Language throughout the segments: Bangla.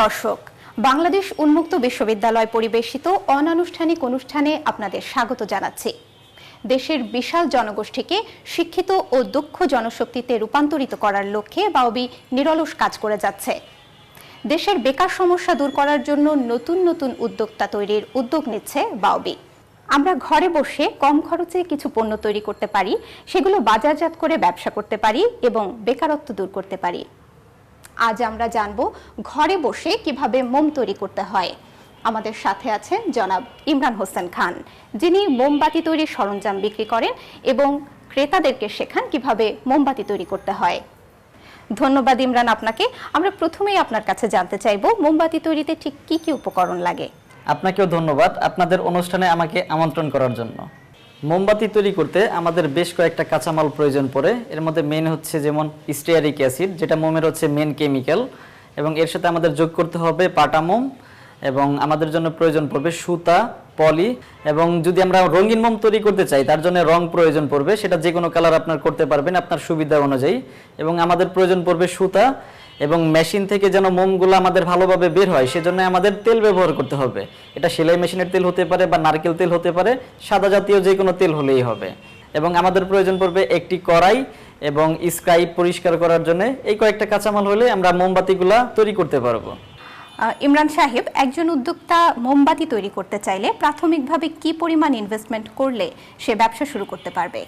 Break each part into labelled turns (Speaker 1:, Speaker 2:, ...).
Speaker 1: দর্শক, বাংলাদেশ উন্মুক্ত বিশ্ববিদ্যালয় পরিবেশিত অনানুষ্ঠানিক অনুষ্ঠানে আপনাদের স্বাগত জানাচ্ছি। দেশের বিশাল জনগোষ্ঠীকে শিক্ষিত ও দক্ষ জনশক্তিতে রূপান্তরিত করার লক্ষ্যে বাওবি নিরলস কাজ করে যাচ্ছে। দেশের বেকার সমস্যা দূর করার জন্য নতুন নতুন উদ্যোক্তা তৈরির উদ্যোগ নিচ্ছে বাওবি আমরা ঘরে বসে কম খরচে কিছু পণ্য তৈরি করতে পারি, সেগুলো বাজারজাত করে ব্যবসা করতে পারি এবং বেকারত্ব দূর করতে পারি। আজ আমরা জানব ঘরে বসে কীভাবে মোম তৈরি করতে হয়। আমাদের সাথে আছেন জনাব ইমরান হোসেন খান, যিনি মোমবাতি তৈরির সরঞ্জাম বিক্রি করেন এবং ক্রেতাদেরকে শেখান কীভাবে মোমবাতি তৈরি করতে হয়। ধন্যবাদ ইমরান আপনাকে। আমরা প্রথমেই আপনার কাছে জানতে চাইব, মোমবাতি তৈরিতে ঠিক কি কি উপকরণ লাগে।
Speaker 2: আপনাকেও ধন্যবাদ আপনাদের অনুষ্ঠানে আমাকে আমন্ত্রণ করার জন্য। মোমবাতি তৈরি করতে আমাদের বেশ কয়েকটা কাঁচামাল প্রয়োজন পড়ে। এর মধ্যে মেন হচ্ছে যেমন স্টেয়ারিক অ্যাসিড যেটা মোমের হচ্ছে মেন কেমিক্যাল এবং এর সাথে আমাদের যোগ করতে হবে পাটা মোম, এবং আমাদের জন্য প্রয়োজন পড়বে সুতা, পলি, এবং যদি আমরা রঙিন মোম তৈরি করতে চাই, তার জন্য রং প্রয়োজন পড়বে। সেটা যে কোনো কালার আপনার করতে পারবেন আপনার সুবিধা অনুযায়ী। এবং আমাদের প্রয়োজন পড়বে সুতা এবং মেশিন থেকে যেন মোমগুলো আমাদের ভালোভাবে বের হয়, সেজন্য আমাদের তেল ব্যবহার করতে হবে। এটা সেলাই মেশিনের তেল হতে পারে বা নারকেল তেল হতে পারে, সাদা জাতীয় যে কোনো তেল হলেই হবে। এবং আমাদের প্রয়োজন পড়বে একটি কড়াই এবং স্ক্রাইব পরিষ্কার করার জন্য এই কয়েকটা কাঁচামাল হলে আমরা মোমবাতিগুলা তৈরি করতে পারব।
Speaker 1: ইমরান সাহেব, একজন উদ্যোক্তা মোমবাতি তৈরি করতে চাইলে প্রাথমিকভাবে কি পরিমাণ ইনভেস্টমেন্ট করলে সে ব্যবসা শুরু করতে পারবে?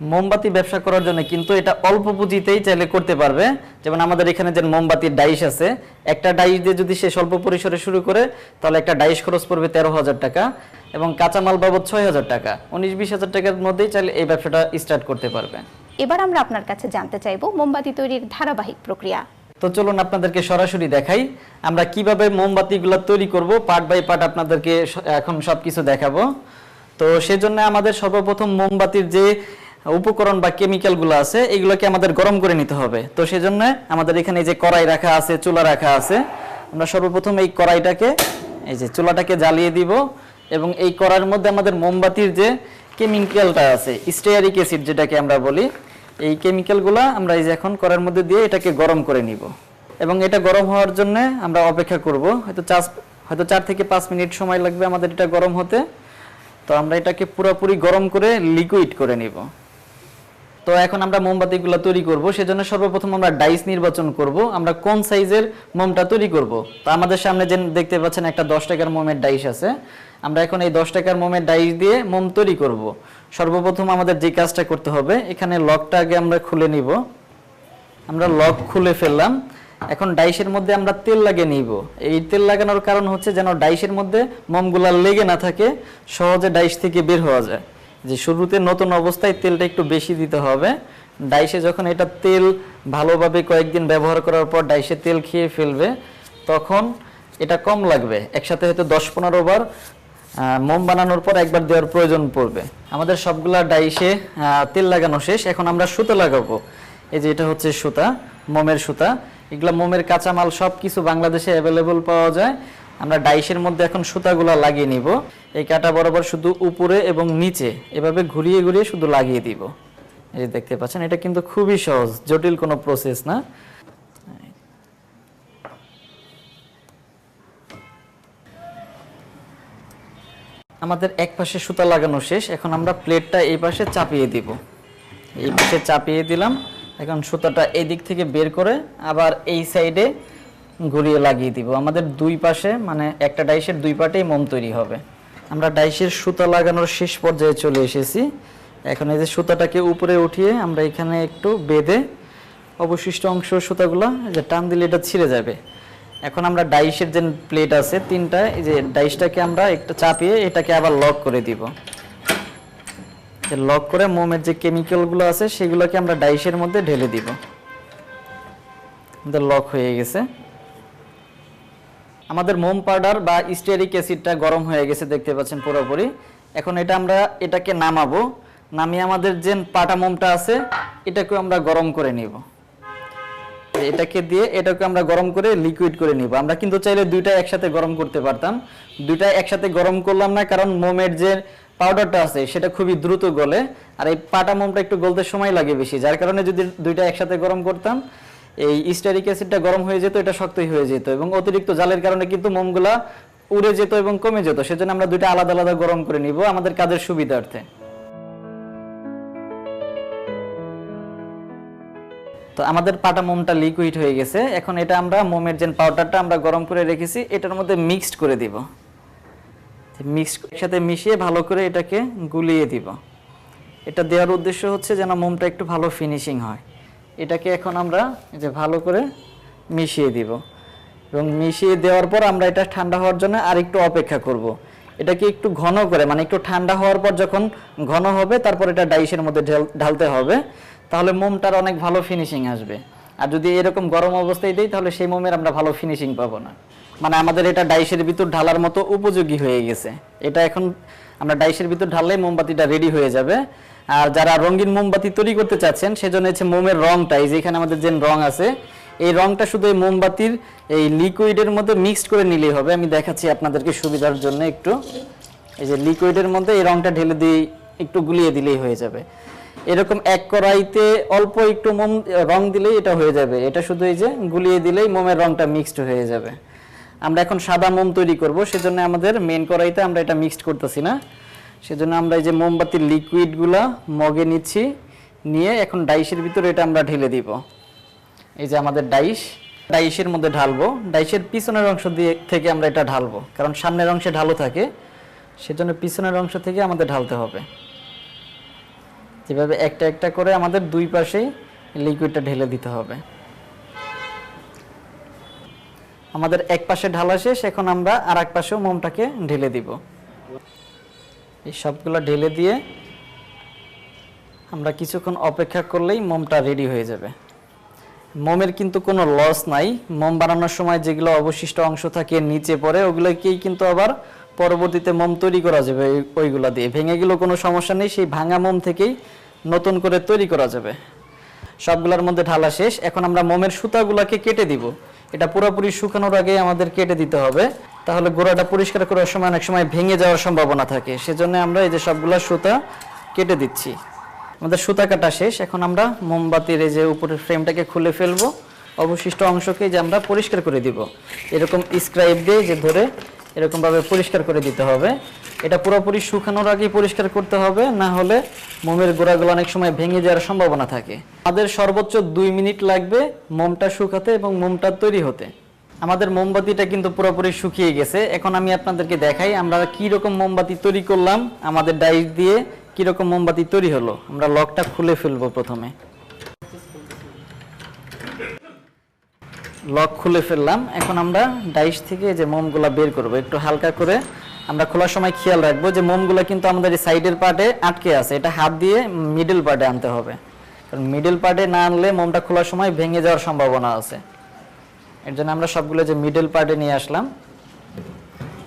Speaker 2: মোমবাতি ব্যবসা করার জন্য কিন্তু এটা অল্প পুঁজিতেই চাইলে করতে পারবে। যেমন আমাদের এখানে যে মোমবাতির ডাইস আছে একটা ডাইস দিয়ে যদি সে স্বল্প পরিসরে শুরু করে তাহলে একটা ডাইস খরচ পড়বে তেরো হাজার টাকা এবং কাঁচামাল বাবদ ছয় হাজার টাকা। উনিশ বিশ হাজার টাকার মধ্যেই চাইলে এই ব্যবসাটা স্টার্ট করতে পারবে।
Speaker 1: এবার আমরা আপনার কাছে জানতে চাইব মোমবাতি তৈরির ধারাবাহিক প্রক্রিয়া।
Speaker 2: তো চলুন আপনাদেরকে সরাসরি দেখাই আমরা কীভাবে মোমবাতিগুলো তৈরি করব পার্ট বাই পার্ট আপনাদেরকে এখন সব কিছু দেখাবো। তো সেজন্য আমাদের সর্বপ্রথম মোমবাতির যে উপকরণ বা কেমিক্যালগুলো আছে, এগুলোকে আমাদের গরম করে নিতে হবে। তো সেজন্য আমাদের এখানে এই যে কড়াই রাখা আছে, চুলা রাখা আছে, আমরা সর্বপ্রথম এই কড়াইটাকে, এই যে চুলাটাকে জ্বালিয়ে দিব এবং এই কড়াইয়ের মধ্যে আমাদের মোমবাতির যে কেমিক্যালটা আছে স্টেয়ারিক অ্যাসিড যেটাকে আমরা বলি, এই কেমিক্যালগুলো আমরা এই যে এখন করার মধ্যে দিয়ে এটাকে গরম করে নিব। এবং এটা গরম হওয়ার জন্য আমরা অপেক্ষা করব, হয়তো চার হয়তো চার থেকে পাঁচ মিনিট সময় লাগবে আমাদের এটা গরম হতে। তো আমরা এটাকে পুরোপুরি গরম করে লিকুইড করে নিব। তো এখন আমরা মোমবাতিগুলো তৈরি করব, সেজন্য সর্বপ্রথম আমরা ডাইস নির্বাচন করব, আমরা কোন সাইজের মোমটা তৈরি করব। তো আমাদের সামনে যে দেখতে পাচ্ছেন একটা দশ টাকার মোমের ডাইস আছে, আমরা এখন এই দশ টাকার মোমের ডাইস দিয়ে মোম তৈরি করব। সর্বপ্রথম আমাদের যে কাজটা করতে হবে, এখানে লকটা আগে আমরা খুলে নিব। আমরা লক খুলে ফেললাম। এখন ডাইসের মধ্যে আমরা তেল লাগিয়ে নিব। এই তেল লাগানোর কারণ হচ্ছে যেন ডাইসের মধ্যে মোমগুলা লেগে না থাকে, সহজে ডাইস থেকে বের হওয়া যায়। যে শুরুতে নতুন অবস্থায় তেলটা একটু বেশি দিতে হবে। ডাইসে যখন এটা তেল ভালোভাবে কয়েকদিন ব্যবহার করার পর ডাইসে তেল খেয়ে ফেলবে, তখন এটা কম লাগবে। একসাথে হয়তো দশ পনেরো বার মোম বানানোর পর একবার দেওয়ার প্রয়োজন পড়বে। আমাদের সবগুলা ডাইসে তেল লাগানো শেষ। এখন আমরা সুতো লাগাবো। এই যে এটা হচ্ছে সুতা, মোমের সুতা। এগুলা মোমের কাঁচামাল সব কিছু বাংলাদেশে অ্যাভেলেবল পাওয়া যায়। আমরা ডাইসের মধ্যে এখন সুতাগুলা লাগিয়ে নিব। এই কাটা বরাবর শুধু উপরে এবং নিচে, এভাবে ঘুরিয়ে ঘুরিয়ে শুধু লাগিয়ে দিব। এই দেখতে পাচ্ছেন, এটা কিন্তু খুবই সহজ, জটিল কোনো প্রসেস না। আমাদের এক পাশে সুতা লাগানো শেষ, এখন আমরা প্লেটটা এই পাশে চাপিয়ে দিব। এই পাশে চাপিয়ে দিলাম, এখন সুতাটা এই দিক থেকে বের করে আবার এই সাইডে ঘুরিয়ে লাগিয়ে দিব। আমাদের দুই পাশে মানে একটা ডাইসের দুই পাটেই মোম তৈরি হবে। আমরা ডাইসের সুতা লাগানোর শেষ পর্যায়ে চলে এসেছি। এখন এই যে সুতাটাকে উপরে উঠিয়ে আমরা এখানে একটু বেঁধে অবশিষ্ট অংশ সুতাগুলো যে টান দিলে এটা ছিঁড়ে যাবে। এখন আমরা ডাইসের যে প্লেট আছে, তিনটা, এই যে ডাইসটাকে আমরা একটু চাপিয়ে এটাকে আবার লক করে দিব। লক করে মোমের যে কেমিক্যালগুলো আছে, সেগুলোকে আমরা ডাইসের মধ্যে ঢেলে দিব। লক হয়ে গেছে। আমাদের মোম পাউডার বা স্টেরিক অ্যাসিডটা গরম হয়ে গেছে দেখতে পাচ্ছেন পুরোপুরি। এখন এটা আমরা এটাকে নামাবো। নামিয়ে আমাদের যে পাটা মোমটা আছে এটাকে আমরা গরম করে নিব। এটাকে দিয়ে এটাকে আমরা গরম করে লিকুইড করে নিব। আমরা কিন্তু চাইলে দুইটা একসাথে গরম করতে পারতাম। দুইটা একসাথে গরম করলাম না, কারণ মোমের যে পাউডারটা আছে, সেটা খুবই দ্রুত গলে। আর এই পাটা মোমটা একটু গলতে সময় লাগে বেশি, যার কারণে যদি দুইটা একসাথে গরম করতাম এই স্টারিক অ্যাসিডটা গরম হয়ে যেত, এটা শক্তই হয়ে যেত এবং অতিরিক্ত জালের কারণে কিন্তু মোমগুলা উড়ে যেত এবং কমে যেত। সেজন্য আমরা দুইটা আলাদা আলাদা গরম করে নিব আমাদের কাজের সুবিধার্থে। তো আমাদের পাটা মোমটা লিকুইড হয়ে গেছে। এখন এটা আমরা মোমের যে পাউডারটা আমরা গরম করে রেখেছি, এটার মধ্যে মিক্সড করে দিব। মিক্স সাথে মিশিয়ে ভালো করে এটাকে গুলিয়ে দিব। এটা দেওয়ার উদ্দেশ্য হচ্ছে যেন মোমটা একটু ভালো ফিনিশিং হয়। এটাকে এখন আমরা যে ভালো করে মিশিয়ে দিব। এবং মিশিয়ে দেওয়ার পর আমরা এটা ঠান্ডা হওয়ার জন্য আর একটু অপেক্ষা করব। এটাকে একটু ঘন করে মানে একটু ঠান্ডা হওয়ার পর যখন ঘন হবে, তারপর এটা ডাইসের মধ্যে ঢেল- ঢালতে হবে। তাহলে মোমটার অনেক ভালো ফিনিশিং আসবে। আর যদি এরকম গরম অবস্থায় দিই, তাহলে সেই মোমের আমরা ভালো ফিনিশিং পাবো না। মানে আমাদের এটা ডাইসের ভিতর ঢালার মতো উপযোগী হয়ে গেছে। এটা এখন আমরা ডাইসের ভিতর ঢাললেই মোমবাতিটা রেডি হয়ে যাবে। আর যারা রঙিন মোমবাতি তৈরি করতে চাচ্ছেন, সেজন্য হচ্ছে মোমের রংটা, এই যে এখানে আমাদের যে রং আছে, এই রংটা শুধু এই মোমবাতির এই লিকুইডের মধ্যে মিক্সড করে নিলেই হবে। আমি দেখাচ্ছি আপনাদেরকে সুবিধার জন্য একটু। এই যে লিকুইডের মধ্যে এই রংটা ঢেলে দিয়ে একটু গুলিয়ে দিলেই হয়ে যাবে। এরকম এক কড়াইতে অল্প একটু মোম, রং দিলেই এটা হয়ে যাবে। এটা শুধু এই যে গুলিয়ে দিলেই মোমের রংটা মিক্সড হয়ে যাবে। আমরা এখন সাদা মোম তৈরি করব, সেজন্য আমাদের মেন কড়াইতে আমরা এটা মিক্সড করতেছি না। সেজন্য আমরা এই যে মোমবাতির লিকুইডগুলা মগে নিচ্ছি, নিয়ে এখন ডাইসের ভিতরে এটা আমরা ঢেলে দিব। এই যে আমাদের ডাইস, ডাইসের মধ্যে ঢালবো। ডাইসের পিছনের অংশ দিয়ে থেকে আমরা এটা ঢালবো, কারণ সামনের অংশে ঢালো থাকে, সেজন্য পিছনের অংশ থেকে আমাদের ঢালতে হবে। যেভাবে একটা একটা করে আমাদের দুই পাশেই লিকুইডটা ঢেলে দিতে হবে। আমাদের এক পাশে ঢালা শেষ, এখন আমরা আর এক পাশেও মোমটাকে ঢেলে দিব। এই সবগুলো ঢেলে দিয়ে আমরা কিছুক্ষণ অপেক্ষা করলেই মোমটা রেডি হয়ে যাবে। মোমের কিন্তু কোনো লস নাই। মোম বানানোর সময় যেগুলো অবশিষ্ট অংশ থাকে নিচে পড়ে, ওগুলোকেই কিন্তু আবার পরবর্তীতে মোম তৈরি করা যাবে ওইগুলো দিয়ে। ভেঙে গেলেও কোনো সমস্যা নেই, সেই ভাঙা মোম থেকেই নতুন করে তৈরি করা যাবে। সবগুলোর মধ্যে ঢালা শেষ। এখন আমরা মোমের সুতাগুলোকে কেটে দিব। এটা পুরোপুরি শুকানোর আগে আমাদের কেটে দিতে হবে। তাহলে গোড়াটা পরিষ্কার করার সময় অনেক সময় ভেঙে যাওয়ার সম্ভাবনা থাকে। সেজন্য আমরা এই যে সবগুলা সুতা কেটে দিচ্ছি। আমাদের সুতা কাটা শেষ। এখন আমরা মোমবাতির এই যে উপরের ফ্রেমটাকে খুলে ফেলব। অবশিষ্ট অংশকে যে আমরা পরিষ্কার করে দিব। এরকম স্ক্রাইব দিয়ে যে ধরে এরকমভাবে পরিষ্কার করে দিতে হবে। এটা পুরোপুরি শুকানোর আগেই পরিষ্কার করতে হবে। না হলে মোমের গোড়াগুলো অনেক সময় ভেঙে যাওয়ার সম্ভাবনা থাকে। আমাদের সর্বোচ্চ দুই মিনিট লাগবে মোমটা শুকাতে এবং মোমটা তৈরি হতে। আমাদের মোমবাতিটা কিন্তু পুরোপুরি শুকিয়ে গেছে। এখন আমি আপনাদেরকে দেখাই আমরা কি রকম মোমবাতি তৈরি করলাম, আমাদের ডাইস দিয়ে কি রকম মোমবাতি তৈরি হলো। আমরা লকটা খুলে ফেলব প্রথমে। লক খুলে ফেললাম। এখন আমরা ডাইস থেকে যে মোমগুলা বের করব, একটু হালকা করে। আমরা খোলার সময় খেয়াল রাখব যে মোমগুলা কিন্তু আমাদের সাইডের পার্টে আটকে আছে। এটা হাত দিয়ে মিডল পার্টে আনতে হবে। কারণ মিডল পার্টে না আনলে মোমটা খোলার সময় ভেঙে যাওয়ার সম্ভাবনা আছে। এর জন্য আমরা সবগুলো যে মিডল পার্টে নিয়ে আসলাম,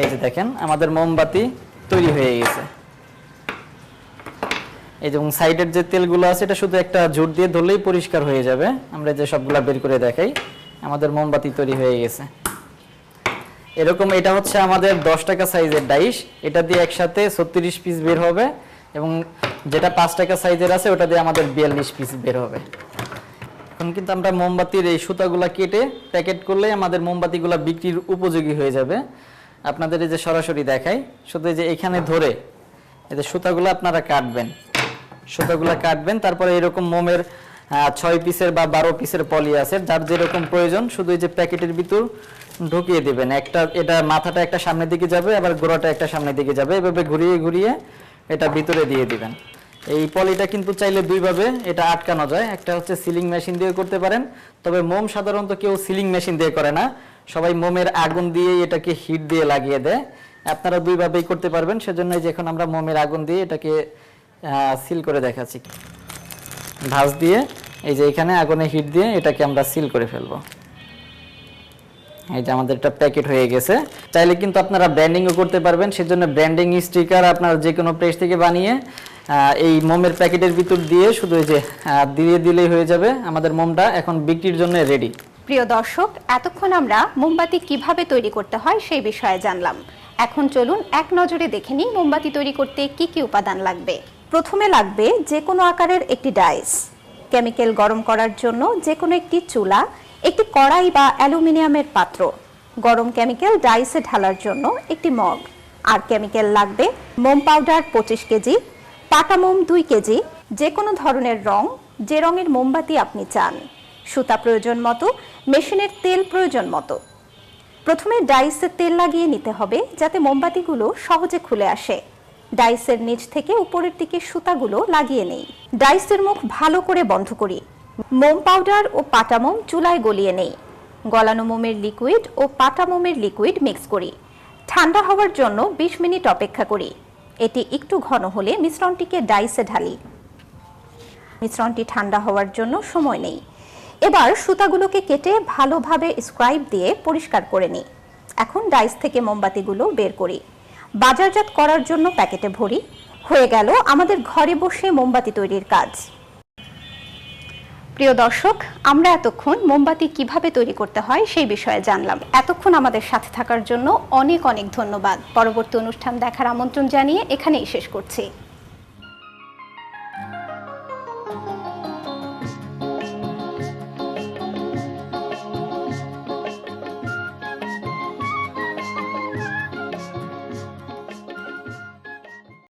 Speaker 2: এই যে দেখেন, আমাদের মোমবাতি তৈরি হয়ে গেছে। এই যে সাইডের যে তেলগুলো আছে, এটা শুধু একটা জোর দিয়ে ধরলেই পরিষ্কার হয়ে যাবে। আমরা যে সবগুলা বের করে দেখাই, আমাদের মোমবাতি তৈরি হয়ে গেছে। এরকম এটা হচ্ছে আমাদের দশ টাকা সাইজের ডাইশ এটা দিয়ে একসাথে ছত্রিশ পিস বের হবে এবং যেটা পাঁচ টাকা সাইজের আছে, ওটা দিয়ে আমাদের বিয়াল্লিশ পিস বের হবে। এখন কিন্তু আমরা মোমবাতির এই সুতাগুলা কেটে প্যাকেট করলেই আমাদের মোমবাতিগুলা বিক্রির উপযোগী হয়ে যাবে। আপনাদের এই যে সরাসরি দেখাই, শুধু যে এখানে ধরে এই যে সুতাগুলো আপনারা কাটবেন। সুতাগুলা কাটবেন, তারপরে এরকম মোমের ছয় পিসের বা বারো পিসের পলি আছে, যার যেরকম প্রয়োজন, শুধু এই যে প্যাকেটের ভিতর ঢুকিয়ে দেবেন। একটা, এটা মাথাটা একটা সামনের দিকে যাবে, আবার গোড়াটা একটা সামনের দিকে যাবে। এভাবে ঘুরিয়ে ঘুরিয়ে এটা ভিতরে দিয়ে দিবেন। এই পলিটা কিন্তু চাইলে দুইভাবে এটা আটকানো যায়। একটা হচ্ছে সিলিং মেশিন দিয়ে করতে পারেন, তবে মোম সাধারণত কেউ সিলিং মেশিন দিয়ে করে না। সবাই মোমের আগুন দিয়ে এটাকে হিট দিয়ে লাগিয়ে দেয়। আপনারা দুইভাবেই করতে পারবেন সেজন্য যে এখন আমরা মোমের আগুন দিয়ে এটাকে সিল করে দেখাচ্ছি। ভাঁজ দিয়ে এই যে এখানে আগুনে হিট দিয়ে এটাকে আমরা সিল করে ফেলব। এই যে আমাদের একটা প্যাকেট হয়ে গেছে। চাইলে কিন্তু আপনারা ব্র্যান্ডিংও করতে পারবেন, সেজন্য ব্র্যান্ডিং স্টিকার আপনারা যে কোনো প্রেস থেকে বানিয়ে এই মোমের প্যাকেটের ভিতর দিয়ে শুধু এই যে দিয়ে দিলেই হয়ে যাবে। আমাদের মোমটা এখন বিক্রির জন্য রেডি
Speaker 1: প্রিয় দর্শক, এতক্ষণ আমরা মোমবাতি কীভাবে তৈরি করতে হয় সেই বিষয়ে জানলাম। এখন চলুন এক নজরে দেখে নিই মোমবাতি তৈরি করতে কি কি উপাদান লাগবে। প্রথমে লাগবে যে কোনো আকারের একটি ডাইস। কেমিক্যাল গরম করার জন্য যে কোনো একটি চুলা, একটি কড়াই বা অ্যালুমিনিয়ামের পাত্র। গরম কেমিক্যাল ডাইসে ঢালার জন্য একটি মগ। আর কেমিক্যাল লাগবে মোম পাউডার পঁচিশ কেজি পাটা মোম দুই কেজি যে কোনো ধরনের রং, যে রঙের মোমবাতি আপনি চান। সুতা প্রয়োজন মতো, মেশিনের তেল প্রয়োজন মতো। প্রথমে ডাইসে তেল লাগিয়ে নিতে হবে, যাতে মোমবাতিগুলো সহজে খুলে আসে। ডাইসের নিচ থেকে উপরের দিকে সুতাগুলো লাগিয়ে নেই। ডাইসের মুখ ভালো করে বন্ধ করি। মোম পাউডার ও পাটা মোম চুলায় গলিয়ে নেই। গলানো মোমের লিকুইড ও পাটা মোমের লিকুইড মিক্স করি। ঠান্ডা হওয়ার জন্য ২০ মিনিট অপেক্ষা করি। এটি একটু ঘন হলে মিশ্রণটিকে ডাইসে ঢালি। মিশ্রণটি ঠান্ডা হওয়ার জন্য সময় নেই। এবার সুতাগুলোকে কেটে ভালোভাবে স্ক্রাইব দিয়ে পরিষ্কার করে নিই। এখন ডাইস থেকে মোমবাতিগুলো বের করি। বাজারজাত করার জন্য প্যাকেটে ভরি। হয়ে গেল আমাদের ঘরে বসে মোমবাতি তৈরির কাজ। প্রিয় দর্শক, আমরা এতক্ষণ মোমবাতি কীভাবে তৈরি করতে হয় সেই বিষয়ে জানলাম। এতক্ষণ আমাদের সাথে থাকার জন্য অনেক অনেক ধন্যবাদ। পরবর্তী অনুষ্ঠান দেখার আমন্ত্রণ জানিয়ে এখানেই শেষ করছি।